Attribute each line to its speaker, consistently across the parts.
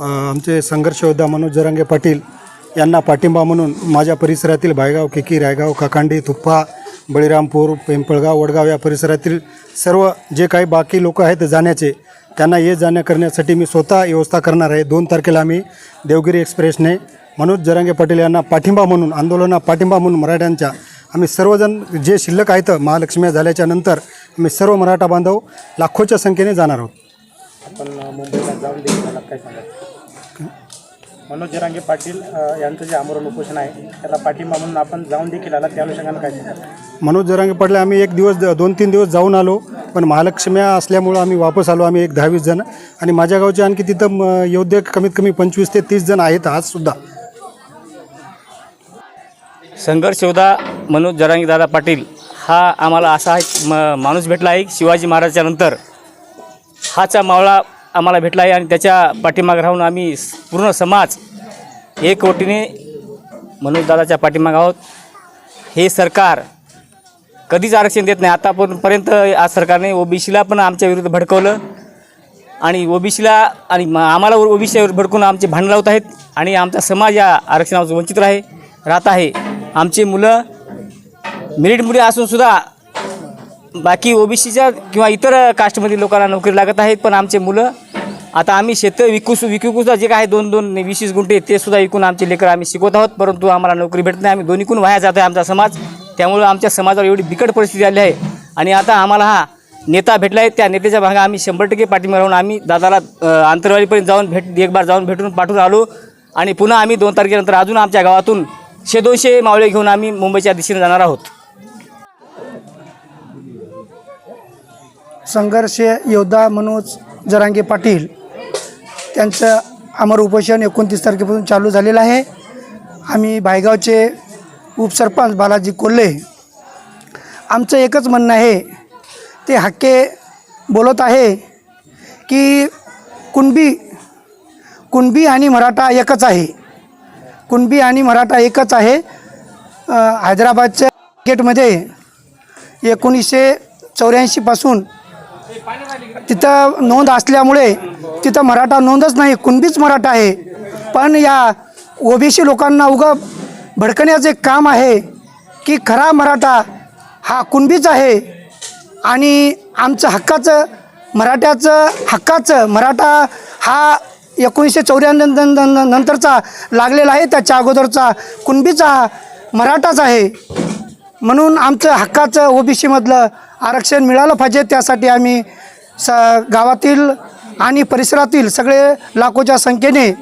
Speaker 1: आमचे संघर्ष योद्धा मनोज जरांगे पाटील यांना पाठिंबा म्हणून माझ्या परिसरातील भायगाव केकी रायगाव काकांडी तुप्पा बळीरामपूर पिंपळगाव वडगाव या परिसरातील सर्व जे काही बाकी लोक आहेत जाण्याचे त्यांना ये जाण्या करण्यासाठी मी स्वतः व्यवस्था करणार आहे. दोन तारखेला आम्ही देवगिरी एक्सप्रेसने मनोज जरांगे पाटील यांना पाठिंबा म्हणून आंदोलना पाठिंबा म्हणून मराठ्यांच्या आम्ही सर्वजण जे शिल्लक आहेत महालक्ष्मी झाल्याच्यानंतर आम्ही सर्व मराठा बांधव लाखोच्या संख्येने जाणार आहोत.
Speaker 2: आपण मुंबईला जाऊन देखील मला काय सांगाल मनोज जरांगे पाटील अ, यांचं जे आमरण उपोषण आहे त्याला पाठिंबा म्हणून आपण जाऊन देखील आला. त्या अनुषंगानं काय सांगाल?
Speaker 1: मनोज जरांगे पाटील आम्ही एक दिवस दोन तीन दिवस जाऊन आलो पण महालक्ष्म्या असल्यामुळं आम्ही वापस आलो. आम्ही एक दहावीस जण. आणि माझ्या गावचे आणखी तिथं म, योद्धे कमीत कमी पंचवीस ते तीस जण आहेत आजसुद्धा
Speaker 3: संघर्ष योद्धा मनोज जरांगी दादा पाटील हा आम्हाला असा एक म माणूस भेटला आहे शिवाजी महाराजाच्या नंतर. हाचा मावळा आम्हाला भेटला आहे आणि त्याच्या पाठीमागे राहून आम्ही पूर्ण समाज एकवटीने मनोज दादाच्या पाठीमागे आहोत. हे सरकार कधीच आरक्षण देत नाही. आतापर्यंत आज सरकारने ओबीसीला पण आमच्या विरुद्ध भडकवलं आणि ओबीसीला आणि म- आम्हाला ओबीसीवर भडकून आमचे भांडण लावत आहेत आणि आमचा समाज या आरक्षणापासून वंचित राहे राहत आहे. आमची मुलं मेरिटमुळे असूनसुद्धा बाकी ओबीसीच्या किंवा इतर कास्टमधील लोकांना नोकरी लागत आहेत पण आमचे मुलं आता आम्ही शेत विकूस विकूसुद्धा जे काय दोन दोन वीस वीस गुंठे ते सुद्धा विकून आमचे लेकर आम्ही शिकवत आहोत परंतु आम्हाला नोकरी भेटत नाही. आम्ही दोन्हीकून वाया जातो आहे आमचा समाज. त्यामुळं आमच्या समाजावर एवढी बिकट परिस्थिती आली आहे. आणि आता आम्हाला हा नेता भेटला आहे त्या नेत्याच्या भागा आम्ही शंभर टक्के पाठिंबा राहून आम्ही दादाला आंतरवाडीपर्यंत जाऊन भेट एक बार जाऊन भेटून पाठवून आलो. आणि पुन्हा आम्ही दोन तारखेनंतर अजून आमच्या गावातून शे दोनशे मावळे घेऊन आम्ही मुंबईच्या दिशेने जाणार आहोत.
Speaker 4: संघर्ष योद्धा मनोज जरांगे पाटील त्यांचं अमर उपोषण एकोणतीस तारखेपासून चालू झालेलं आहे. आम्ही भायगावचे उपसरपंच बालाजी कोल्हे आमचं एकच म्हणणं आहे ते हक्के बोलत आहे की कुणबी कुणबी आणि मराठा एकच आहे. कुणबी आणि मराठा एकच आहे. हैदराबादच्या गेटमध्ये एकोणीसशे चौऱ्याऐंशीपासून तिथं नोंद असल्यामुळे तिथं मराठा नोंदच नाही कुणबीच मराठा आहे. पण या ओबीसी लोकांना उगं भडकण्याचं एक काम आहे की खरा मराठा हा कुणबीच आहे आणि आमचं हक्काचं मराठ्याचं हक्काचं मराठा हा एकोणीसशे चौऱ्याण्णव नंतरचा लागलेला आहे त्याच्या अगोदरचा कुणबीचा मराठाच आहे. म्हणून आमचं हक्काचं ओबीसीमधलं आरक्षण मिळालं पाहिजे. त्यासाठी आम्ही स गावातील आणि परिसरातील सगळे लाखोच्या संख्येने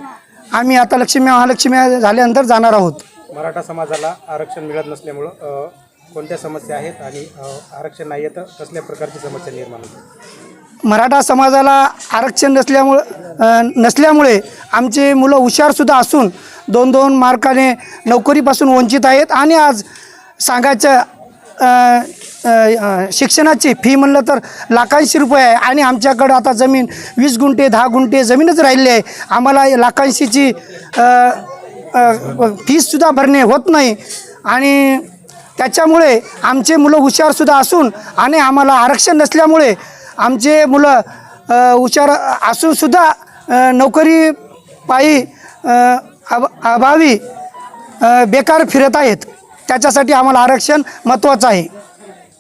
Speaker 4: आम्ही आता लक्ष्मी महालक्ष्मी झाल्यानंतर जाणार आहोत.
Speaker 2: मराठा समाजाला आरक्षण मिळत नसल्यामुळं कोणत्या समस्या आहेत आणि आरक्षण नाही तर कसल्या प्रकारची समस्या निर्माण होते
Speaker 4: मराठा समाजाला आरक्षण नसल्यामुळं नसल्यामुळे आमचे मुलं हुशारसुद्धा असून दोन दोन मार्काने नोकरीपासून वंचित आहेत. आणि आज सांगायचं शिक्षणाची फी म्हणलं तर लाखांशी रुपये आहे. आणि आमच्याकडं आता जमीन वीस गुंठे दहा गुंठे जमीनच राहिली आहे. आम्हाला लाखांशीची फीसुद्धा फीससुद्धा भरणे होत नाही. आणि त्याच्यामुळे आमचे मुलं हुशारसुद्धा असून आणि आम्हाला आरक्षण नसल्यामुळे आमचे मुलं हुशार असूनसुद्धा नोकरी पायी अभ अभावी बेकार फिरत आहेत. त्याच्यासाठी आम्हाला आरक्षण महत्त्वाचं आहे.